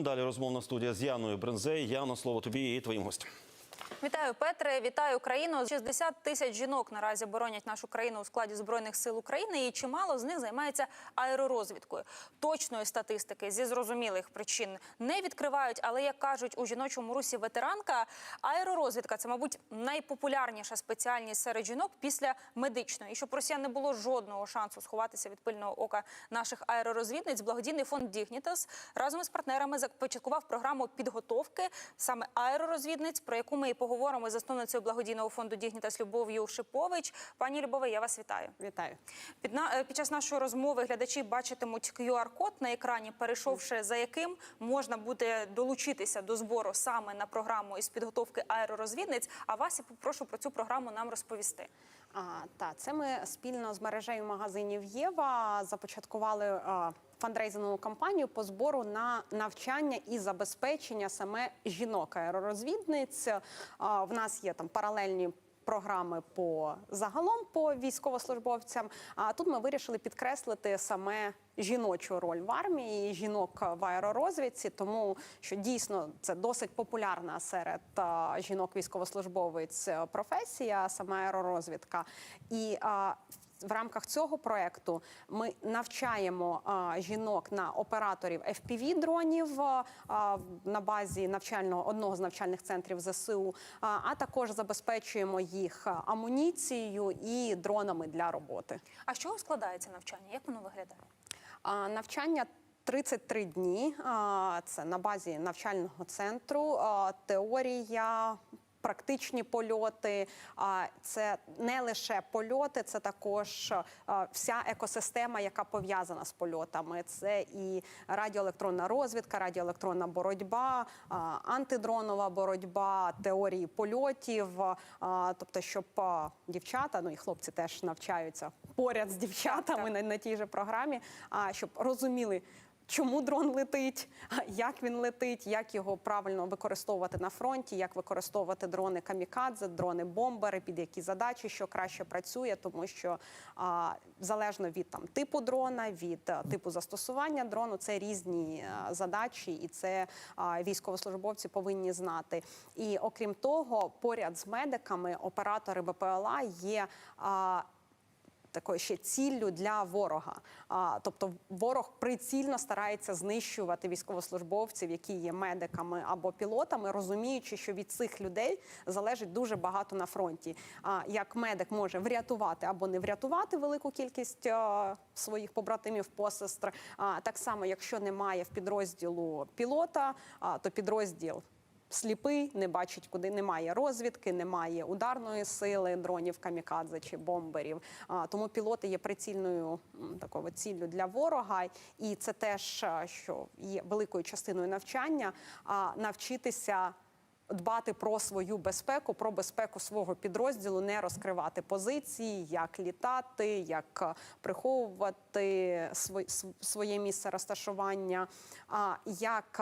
Далі розмовна студія з Яною Брензей. Яно, слово тобі і твоїм гостям. Вітаю, Петре. Вітаю Україну. 60 тисяч жінок наразі боронять нашу країну у складі збройних сил України, і чимало з них займається аеророзвідкою. Точної статистики зі зрозумілих причин не відкривають, але як кажуть у жіночому русі ветеранка, аеророзвідка це, мабуть, найпопулярніша спеціальність серед жінок після медичної. І щоб Росія не було жодного шансу сховатися від пильного ока наших аеророзвідниць, благодійний фонд Дігнітас разом із партнерами започаткував програму підготовки саме аеророзвідниць, про яку ми і поговоримо з засновницею благодійного фонду Дігнітас Любов'ю Шипович. Пані Любове, я вас вітаю. Вітаю. Під, на, е, під час нашої розмови глядачі бачитимуть QR-код на екрані, перейшовши за яким можна буде долучитися до збору саме на програму із підготовки аеророзвідниць. А вас я попрошу про цю програму нам розповісти. А, та це ми спільно з мережею магазинів Єва започаткували а, фандрейзингову кампанію по збору на навчання і забезпечення саме жінок аеророзвідниць. В нас є там паралельні. Програми по загалом по військовослужбовцям. А тут ми вирішили підкреслити саме жіночу роль в армії, жінок в аеророзвідці, тому що дійсно це досить популярна серед жінок військовослужбовець е, професія, саме аеророзвідка. І а, в рамках цього проекту ми навчаємо а, жінок на операторів fpv дронів на базі навчального одного з навчальних центрів ЗСУ, а, а також забезпечуємо їх амуніцією і дронами для роботи. А з чого складається навчання? Як воно виглядає? А, Навчання 33 дні. Це на базі навчального центру. Теорія. Практичні польоти, а це не лише польоти, це також вся екосистема, яка пов'язана з польотами. Це і радіоелектронна розвідка, радіоелектронна боротьба, антидронова боротьба, теорії польотів. Тобто, щоб дівчата, ну і хлопці теж навчаються поряд з дівчатами на, на тій же програмі, а щоб розуміли. Чому дрон летить, як він летить, як його правильно використовувати на фронті, як використовувати дрони камікадзе, дрони бомбери, під які задачі, що краще працює, тому що а, залежно від там типу дрона, від а, типу застосування дрону, це різні а, задачі, і це а, військовослужбовці повинні знати. І окрім того, поряд з медиками оператори БПЛА є. А, такою ще ціллю для ворога. А, тобто ворог прицільно старається знищувати військовослужбовців, які є медиками або пілотами, розуміючи, що від цих людей залежить дуже багато на фронті. А, як медик може врятувати або не врятувати велику кількість а, своїх побратимів, посестр. А, так само, якщо немає в підрозділу пілота, а, то підрозділ сліпий, не бачить, куди немає розвідки, немає ударної сили, дронів камікадзе чи бомберів. А, тому пілоти є прицільною такою ціллю для ворога, і це теж що є великою частиною навчання, а навчитися. Дбати про свою безпеку, про безпеку свого підрозділу, не розкривати позиції, як літати, як приховувати своє місце розташування, а як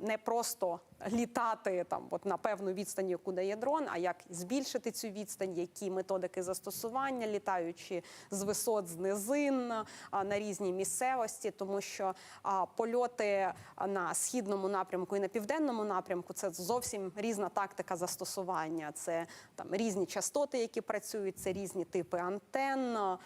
не просто літати там от на певну відстань, яку дає дрон, а як збільшити цю відстань, які методики застосування, літаючи з висот, з низин на різні місцевості, тому що польоти на східному напрямку і на південному напрямку це зовсім різна тактика застосування. Це там різні частоти, які працюють, це різні типи антенн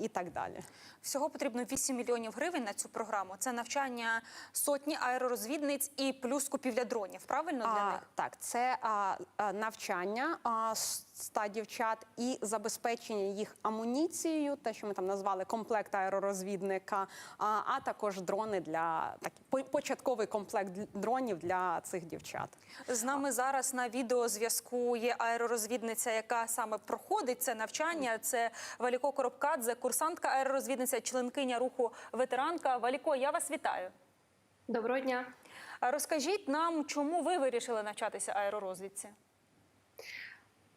і так далі. Всього потрібно 8 мільйонів гривень на цю програму. Це навчання сотні аеророзвідниць і плюс купівля дронів. Правильно для А, них? так, це а, навчання а, ста дівчат і забезпечення їх амуніцією, те, що ми там назвали комплект аеророзвідника, а, а також дрони для так, по- початковий комплект дронів для цих дівчат. З нами зараз на відеозв'язку є аеророзвідниця, яка саме проходить це навчання. Це Валіко Коробкадзе, курсантка аеророзвідниця, членкиня руху ветеранка. Валіко, я вас вітаю. Доброго дня. Розкажіть нам, чому ви вирішили навчатися аеророзвідці?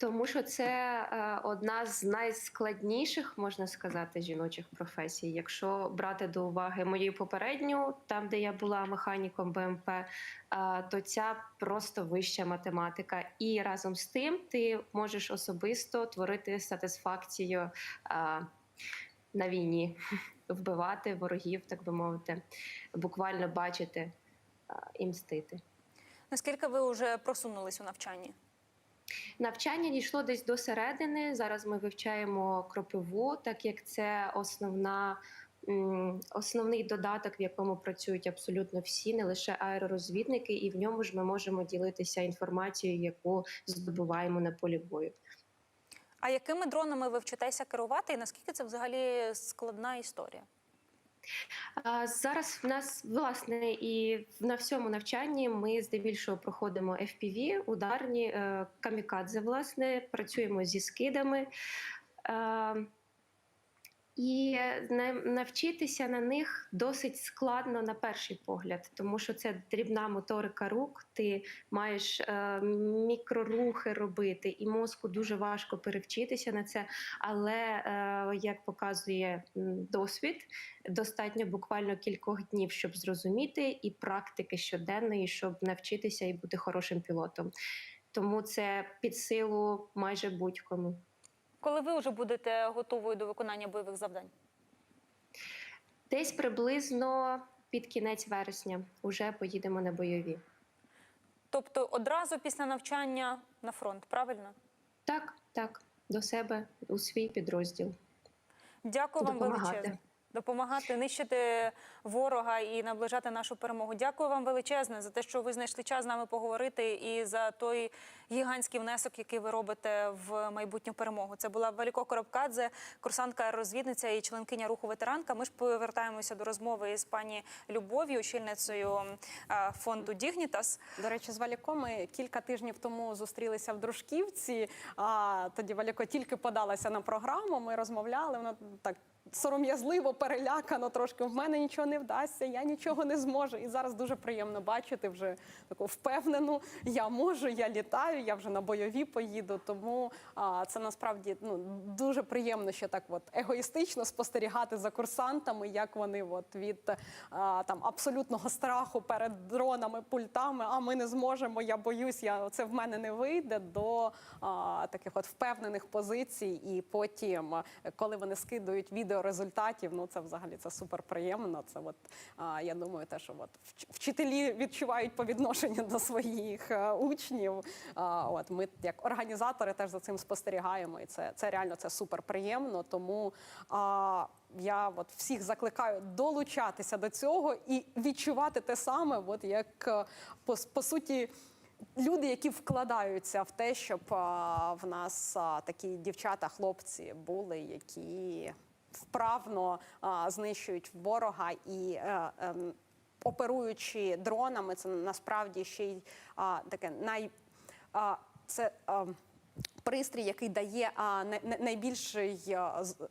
Тому що це е, одна з найскладніших, можна сказати, жіночих професій. Якщо брати до уваги мою попередню, там де я була механіком БМП, е, то ця просто вища математика. І разом з тим ти можеш особисто творити сатисфакцію е, на війні, вбивати ворогів, так би мовити, буквально бачити. І мстити. Наскільки ви вже просунулись у навчанні? Навчання дійшло десь до середини. Зараз ми вивчаємо кропиву, так як це основна. Основний додаток, в якому працюють абсолютно всі, не лише аеророзвідники, і в ньому ж ми можемо ділитися інформацією, яку здобуваємо на полі бою. А якими дронами ви вчитеся керувати, і наскільки це взагалі складна історія? Зараз в нас власне і на всьому навчанні ми здебільшого проходимо FPV, ударні е, камікадзе. Власне, працюємо зі скидами. І на- навчитися на них досить складно на перший погляд, тому що це дрібна моторика рук. Ти маєш е, мікрорухи робити, і мозку дуже важко перевчитися на це. Але е, як показує досвід, достатньо буквально кількох днів, щоб зрозуміти, і практики щоденної, щоб навчитися і бути хорошим пілотом. Тому це під силу майже будь-кому. Коли ви вже будете готовою до виконання бойових завдань? Десь приблизно під кінець вересня вже поїдемо на бойові. Тобто одразу після навчання на фронт, правильно? Так, так, до себе у свій підрозділ. Дякую вам Допомагати. Допомагати нищити ворога і наближати нашу перемогу. Дякую вам величезне за те, що ви знайшли час з нами поговорити, і за той гігантський внесок, який ви робите в майбутню перемогу. Це була Валіко Коробкадзе, курсантка розвідниця і членкиня руху ветеранка. Ми ж повертаємося до розмови з пані Любов'ю, очільницею фонду Дігнітас. До речі, з Валіком ми кілька тижнів тому зустрілися в Дружківці. А тоді Валіко тільки подалася на програму. Ми розмовляли. Вона так сором'язливо, перелякано трошки. В мене нічого не вдасться, я нічого не зможу. І зараз дуже приємно бачити вже таку впевнену. Я можу, я літаю, я вже на бойові поїду. Тому а, це насправді ну дуже приємно ще так, от егоїстично спостерігати за курсантами, як вони от від а, там абсолютного страху перед дронами, пультами. А ми не зможемо. Я боюсь, я це в мене не вийде до а, таких от впевнених позицій. І потім, коли вони скидують відео результатів, ну це взагалі це супер приємно. Це от я думаю, те, що от вчителі відчувають по відношенню до своїх е, учнів. От ми, як організатори, теж за цим спостерігаємо, і це, це реально це супер приємно. Тому а, я от всіх закликаю долучатися до цього і відчувати те саме, от як е, по, по суті. Люди, які вкладаються в те, щоб а, в нас а, такі дівчата, хлопці були, які вправно знищують ворога і е, ем, оперуючи дронами, це насправді ще й а, таке най а, це. А, Пристрій, який дає а, най- най- найбільший,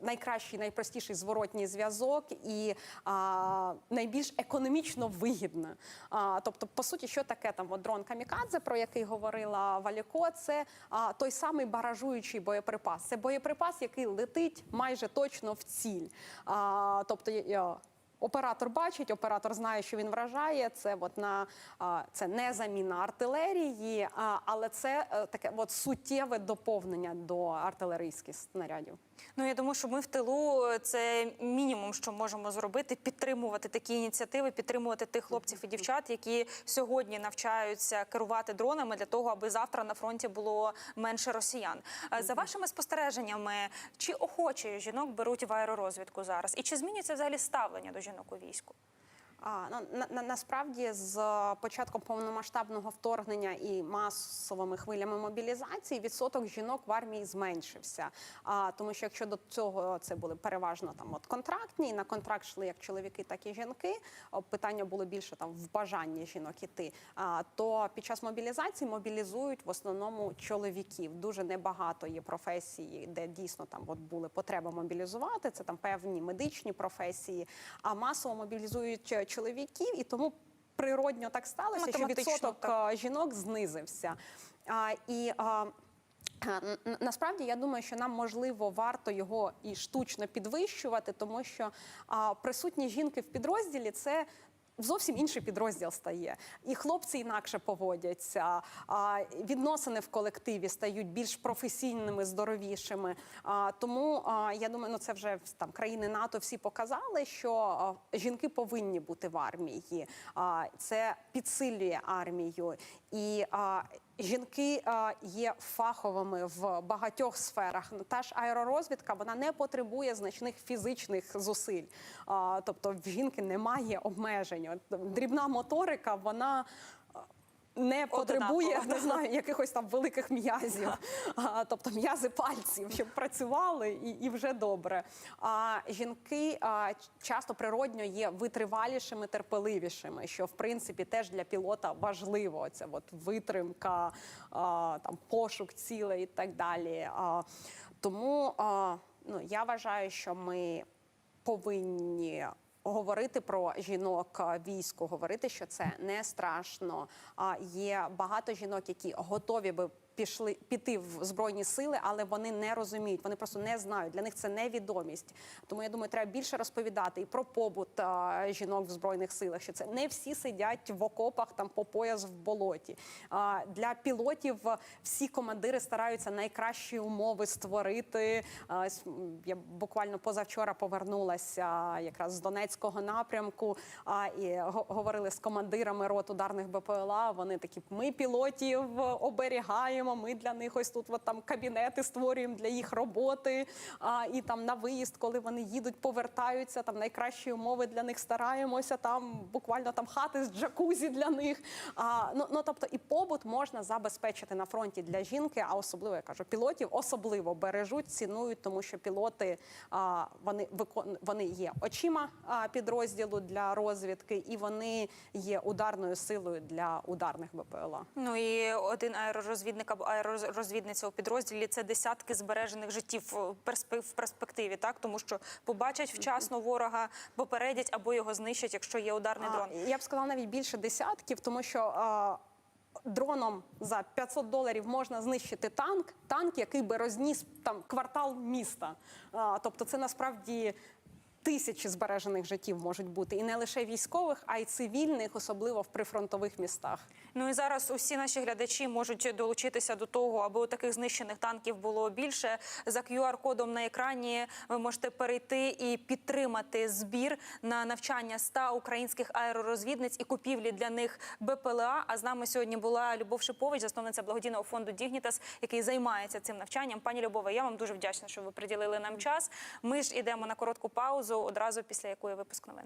найкращий, найпростіший зворотній зв'язок і а, найбільш економічно вигідне. А, тобто, по суті, що таке там от дрон Камікадзе, про який говорила Валіко, це а, той самий баражуючий боєприпас. Це боєприпас, який летить майже точно в ціль. А, тобто, Оператор бачить, оператор знає, що він вражає. Це от на це не заміна артилерії, але це е, таке от суттєве доповнення до артилерійських снарядів. Ну я думаю, що ми в тилу це мінімум, що можемо зробити, підтримувати такі ініціативи, підтримувати тих хлопців і дівчат, які сьогодні навчаються керувати дронами для того, аби завтра на фронті було менше росіян. Е, За вашими спостереженнями, чи охоче жінок беруть в аеророзвідку зараз, і чи змінюється взагалі ставлення до жінок у війську? А, на, на, насправді з початком повномасштабного вторгнення і масовими хвилями мобілізації відсоток жінок в армії зменшився. А, тому що якщо до цього це були переважно там от контрактні, на контракт йшли як чоловіки, так і жінки. Питання було більше там в бажанні жінок іти. А, то під час мобілізації мобілізують в основному чоловіків. Дуже небагато є професій, де дійсно там от були потреба мобілізувати. Це там певні медичні професії, а масово мобілізують е, чоловіків, і тому природньо так сталося, що відсоток так. е, жінок знизився. А, і а, Е, Насправді я думаю, що нам можливо варто його і штучно підвищувати, тому що а, присутні жінки в підрозділі це Зовсім інший підрозділ стає, і хлопці інакше поводяться. Відносини в колективі стають більш професійними, здоровішими. Тому я думаю, ну це вже там країни НАТО всі показали, що жінки повинні бути в армії. А, це підсилює армію і. Жінки є фаховими в багатьох сферах. Та ж аеророзвідка вона не потребує значних фізичних зусиль. Тобто в жінки немає обмежень. Дрібна моторика, вона. Не потребує не знаю якихось там великих м'язів, а, тобто м'язи пальців, щоб працювали і, і вже добре. А жінки а, часто природньо є витривалішими, терпеливішими, що в принципі теж для пілота важливо. Це от витримка, а, там пошук цілей і так далі. А, тому а, ну я вважаю, що ми повинні. Говорити про жінок а, війську, говорити, що це не страшно. А є багато жінок, які готові би пішли піти в збройні сили, але вони не розуміють, вони просто не знають. Для них це невідомість. Тому я думаю, треба більше розповідати і про побут а, жінок в збройних силах. Що це не всі сидять в окопах там по пояс в болоті. А, для пілотів всі командири стараються найкращі умови створити. А, Я буквально позавчора повернулася якраз з Донецького напрямку а, і говорили з командирами рот ударних БПЛА. Вони такі: ми пілотів оберігаємо. Ми для них ось тут от там кабінети створюємо для їх роботи. А, і там на виїзд, коли вони їдуть, повертаються. Там найкращі умови для них стараємося. Там буквально там хати з джакузі для них. А, ну, ну тобто і побут можна забезпечити на фронті для жінки, а особливо я кажу, пілотів особливо бережуть, цінують, тому що пілоти а, вони викон... вони є очима підрозділу для розвідки, і вони є ударною силою для ударних БПЛА. Ну і один аеророзвідник або аеророзвідниця у підрозділі це десятки збережених життів в перспективі, так тому що побачать вчасно ворога, попередять або його знищать, якщо є ударний дрон. А, я б сказала навіть більше десятків, тому що а, дроном за 500 доларів можна знищити танк, танк, який би розніс там квартал міста. А, тобто, це насправді. Тисячі збережених життів можуть бути і не лише військових, а й цивільних, особливо в прифронтових містах. Ну і зараз усі наші глядачі можуть долучитися до того, аби у таких знищених танків було більше. За QR-кодом на екрані ви можете перейти і підтримати збір на навчання 100 українських аеророзвідниць і купівлі для них БПЛА. А з нами сьогодні була Любов Шипович, засновниця благодійного фонду Дігнітас, який займається цим навчанням. Пані Любове, я вам дуже вдячна, що ви приділили нам час. Ми ж ідемо на коротку паузу одразу після якої випуск новин.